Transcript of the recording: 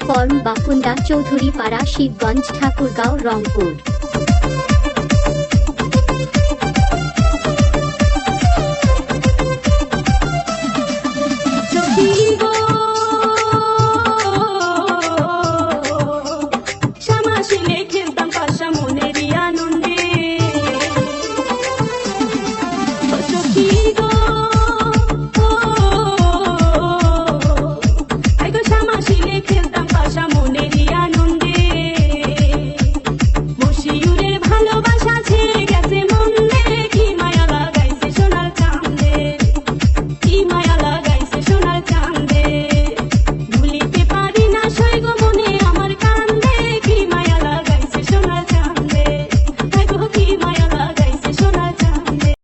Form Bakunda Chowdhurypara Shibganj Thakurgaon Rangpur.